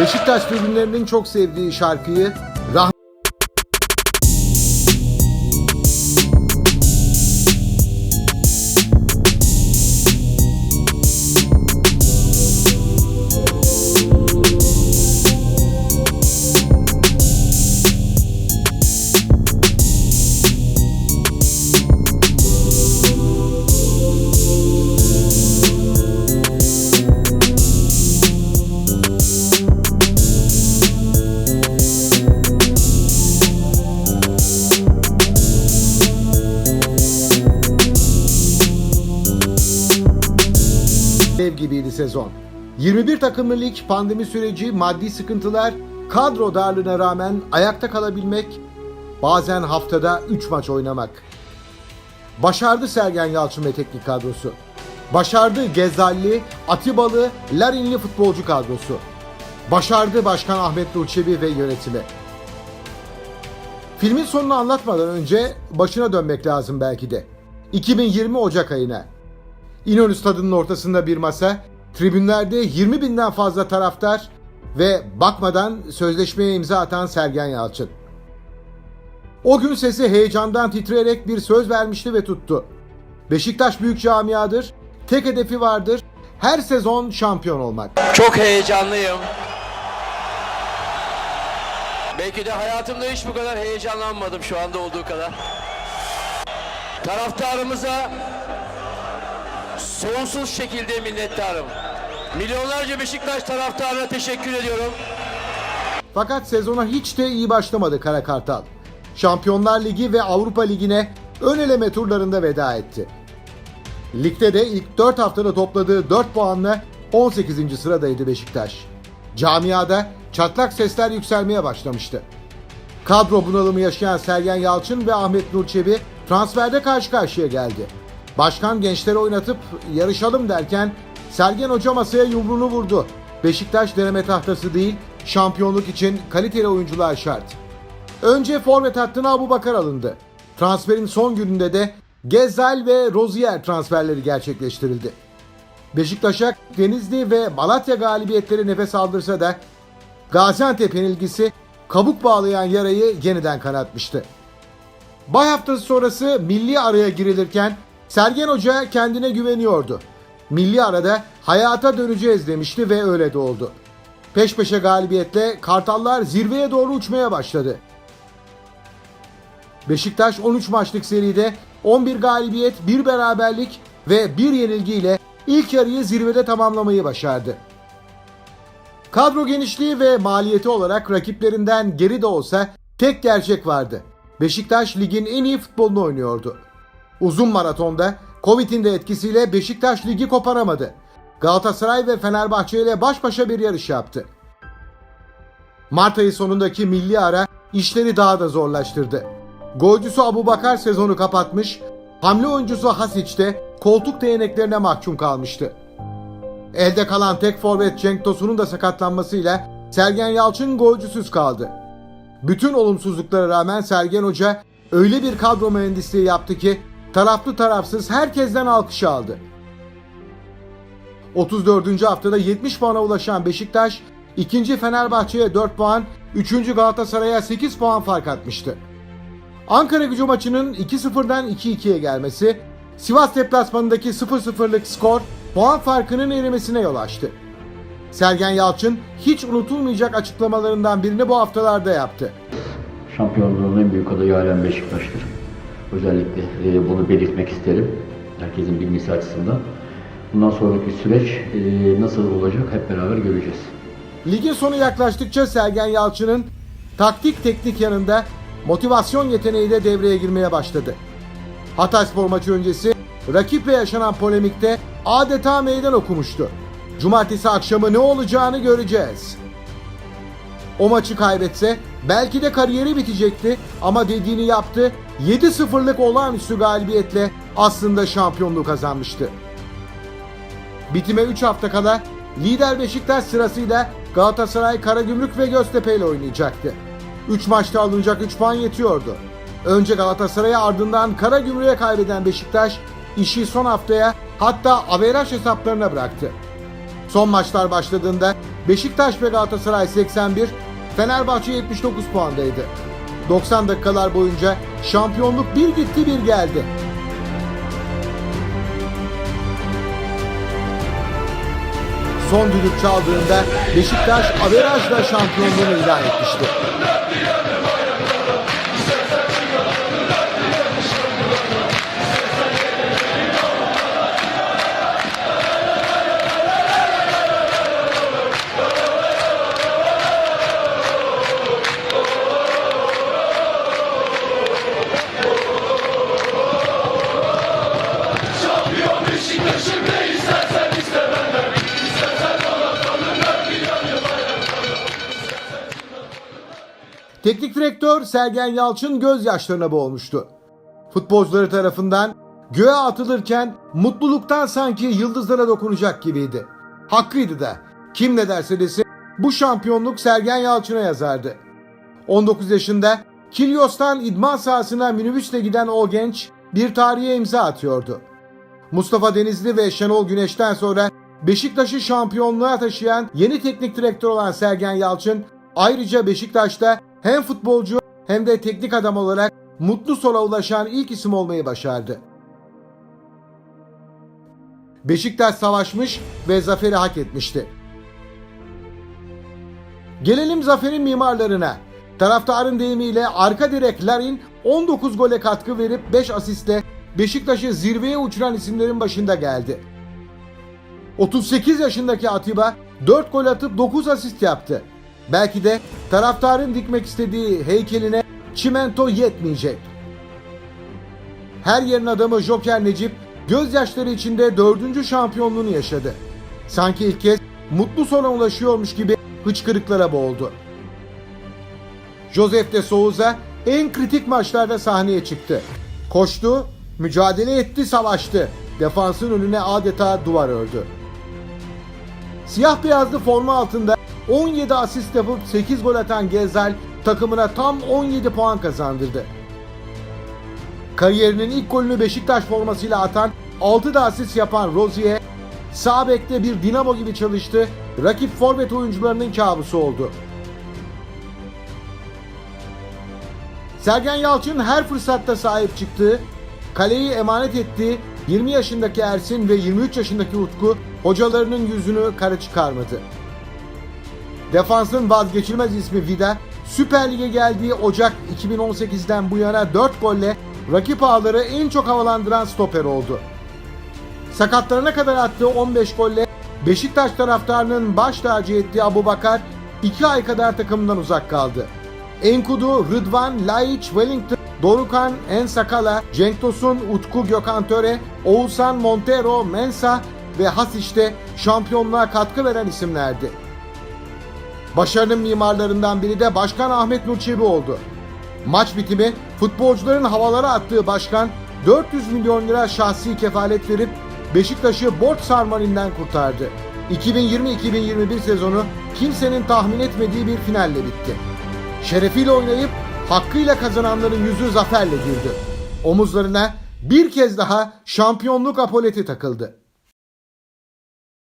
Beşiktaş tribünlerinin çok sevdiği şarkıyı rah dev gibiydi sezon. 21 takımlı lig, pandemi süreci, maddi sıkıntılar, kadro darlığına rağmen ayakta kalabilmek, bazen haftada 3 maç oynamak. Başardı Sergen Yalçın ve teknik kadrosu. Başardı Gezalli, Atibalı, Larinli futbolcu kadrosu. Başardı Başkan Ahmet Nurçebi ve yönetimi. Filmin sonunu anlatmadan önce başına dönmek lazım belki de. 2020 Ocak ayına. İnönü stadının ortasında bir masa, tribünlerde 20 binden fazla taraftar ve bakmadan sözleşmeye imza atan Sergen Yalçın. O gün sesi heyecandan titreyerek bir söz vermişti ve tuttu. Beşiktaş büyük camiadır, tek hedefi vardır, her sezon şampiyon olmak. Çok heyecanlıyım. Belki de hayatımda hiç bu kadar heyecanlanmadım şu anda olduğu kadar. Taraftarımıza sonsuz şekilde minnettarım. Milyonlarca Beşiktaş taraftarına teşekkür ediyorum. Fakat sezona hiç de iyi başlamadı Kara Kartal. Şampiyonlar Ligi ve Avrupa Ligi'ne ön eleme turlarında veda etti. Ligde de ilk 4 haftada topladığı 4 puanla 18. sıradaydı Beşiktaş. Camiada çatlak sesler yükselmeye başlamıştı. Kadro bunalımı yaşayan Sergen Yalçın ve Ahmet Nur Çebi transferde karşı karşıya geldi. Başkan gençleri oynatıp yarışalım derken Sergen Hoca masaya yumruğunu vurdu. Beşiktaş deneme tahtası değil, şampiyonluk için kaliteli oyuncular şart. Önce forvet hattına Abu Bakar alındı. Transferin son gününde de Gezzal ve Rozier transferleri gerçekleştirildi. Beşiktaş'a Denizli ve Malatya galibiyetleri nefes aldırsa da Gaziantep yenilgisi kabuk bağlayan yarayı yeniden kanatmıştı. Bay haftası sonrası milli araya girilirken Sergen Hoca kendine güveniyordu. Milli arada hayata döneceğiz demişti ve öyle de oldu. Peş peşe galibiyetle Kartallar zirveye doğru uçmaya başladı. Beşiktaş 13 maçlık seride 11 galibiyet, 1 beraberlik ve 1 yenilgiyle ilk yarıyı zirvede tamamlamayı başardı. Kadro genişliği ve maliyeti olarak rakiplerinden geri de olsa tek gerçek vardı. Beşiktaş ligin en iyi futbolunu oynuyordu. Uzun maratonda Covid'in de etkisiyle Beşiktaş ligi koparamadı. Galatasaray ve Fenerbahçe ile baş başa bir yarış yaptı. Mart ayı sonundaki milli ara işleri daha da zorlaştırdı. Golcüsü Abu Bakar sezonu kapatmış, hamle oyuncusu Hasic de koltuk değneklerine mahkum kalmıştı. Elde kalan tek forvet Cenk Tosun'un da sakatlanmasıyla Sergen Yalçın golcüsüz kaldı. Bütün olumsuzluklara rağmen Sergen Hoca öyle bir kadro mühendisliği yaptı ki taraflı tarafsız herkesten alkış aldı. 34. haftada 70 puana ulaşan Beşiktaş, ikinci Fenerbahçe'ye 4 puan, 3. Galatasaray'a 8 puan fark atmıştı. Ankara gücü maçının 2-0'dan 2-2'ye gelmesi, Sivas deplasmanındaki 0-0'lık skor puan farkının erimesine yol açtı. Sergen Yalçın hiç unutulmayacak açıklamalarından birini bu haftalarda yaptı. Şampiyonluğun en büyük adayı halen Beşiktaş'tır. Özellikle e, bunu belirtmek isterim. Herkesin bilmesi açısından. Bundan sonraki süreç e, nasıl olacak hep beraber göreceğiz. Ligin sonu yaklaştıkça Sergen Yalçın'ın taktik teknik yanında motivasyon yeteneği de devreye girmeye başladı. Hatayspor maçı öncesi rakiple yaşanan polemikte adeta meydan okumuştu. Cumartesi akşamı ne olacağını göreceğiz. O maçı kaybetse belki de kariyeri bitecekti ama dediğini yaptı. 7-0'lık olağanüstü galibiyetle aslında şampiyonluğu kazanmıştı. Bitime 3 hafta kala lider Beşiktaş sırasıyla Galatasaray, Karagümrük ve Göztepe ile oynayacaktı. 3 maçta alınacak 3 puan yetiyordu. Önce Galatasaray'a ardından Karagümrük'e kaybeden Beşiktaş işi son haftaya hatta averaj hesaplarına bıraktı. Son maçlar başladığında Beşiktaş ve Galatasaray 81, Fenerbahçe 79 puandaydı. 90 dakikalar boyunca şampiyonluk bir gitti bir geldi. Son düdük çaldığında Beşiktaş averajla şampiyonluğunu ilan etmişti. Teknik direktör Sergen Yalçın gözyaşlarına boğulmuştu. Futbolcuları tarafından göğe atılırken mutluluktan sanki yıldızlara dokunacak gibiydi. Hakkıydı da. Kim ne derse desin bu şampiyonluk Sergen Yalçın'a yazardı. 19 yaşında Kilyos'tan idman sahasına minibüsle giden o genç bir tarihe imza atıyordu. Mustafa Denizli ve Şenol Güneş'ten sonra Beşiktaş'ı şampiyonluğa taşıyan yeni teknik direktör olan Sergen Yalçın ayrıca Beşiktaş'ta hem futbolcu hem de teknik adam olarak mutlu sona ulaşan ilk isim olmayı başardı. Beşiktaş savaşmış ve zaferi hak etmişti. Gelelim zaferin mimarlarına. Taraftarın deyimiyle arka direk Larin 19 gole katkı verip 5 asistle Beşiktaş'ı zirveye uçuran isimlerin başında geldi. 38 yaşındaki Atiba 4 gol atıp 9 asist yaptı. Belki de taraftarın dikmek istediği heykeline çimento yetmeyecek. Her yerin adamı Joker Necip gözyaşları içinde dördüncü şampiyonluğunu yaşadı. Sanki ilk kez mutlu sona ulaşıyormuş gibi hıçkırıklara boğuldu. Josef de Souza en kritik maçlarda sahneye çıktı. Koştu, mücadele etti, savaştı. Defansın önüne adeta duvar ördü. Siyah beyazlı forma altında 17 asist yapıp 8 gol atan Gezal takımına tam 17 puan kazandırdı. Kariyerinin ilk golünü Beşiktaş formasıyla atan 6 da asist yapan Rozier sağ bekte bir dinamo gibi çalıştı. Rakip forvet oyuncularının kabusu oldu. Sergen Yalçın her fırsatta sahip çıktığı, kaleyi emanet ettiği 20 yaşındaki Ersin ve 23 yaşındaki Utku hocalarının yüzünü kara çıkarmadı. Defansın vazgeçilmez ismi Vida, Süper Lig'e geldiği Ocak 2018'den bu yana 4 golle rakip ağları en çok havalandıran stoper oldu. Sakatlarına kadar attığı 15 golle Beşiktaş taraftarının baş tacı ettiği Abu Bakar 2 ay kadar takımdan uzak kaldı. Enkudu, Rıdvan, Laiç, Wellington, Dorukan, Ensakala, Cenk Tosun, Utku Gökhan Töre, Oğuzhan Montero, Mensa ve Hasiş'te şampiyonluğa katkı veren isimlerdi. Başarının mimarlarından biri de Başkan Ahmet Nur Çebi oldu. Maç bitimi futbolcuların havalara attığı başkan 400 milyon lira şahsi kefalet verip Beşiktaş'ı borç sarmalinden kurtardı. 2020-2021 sezonu kimsenin tahmin etmediği bir finalle bitti. Şerefiyle oynayıp hakkıyla kazananların yüzü zaferle girdi. Omuzlarına bir kez daha şampiyonluk apoleti takıldı.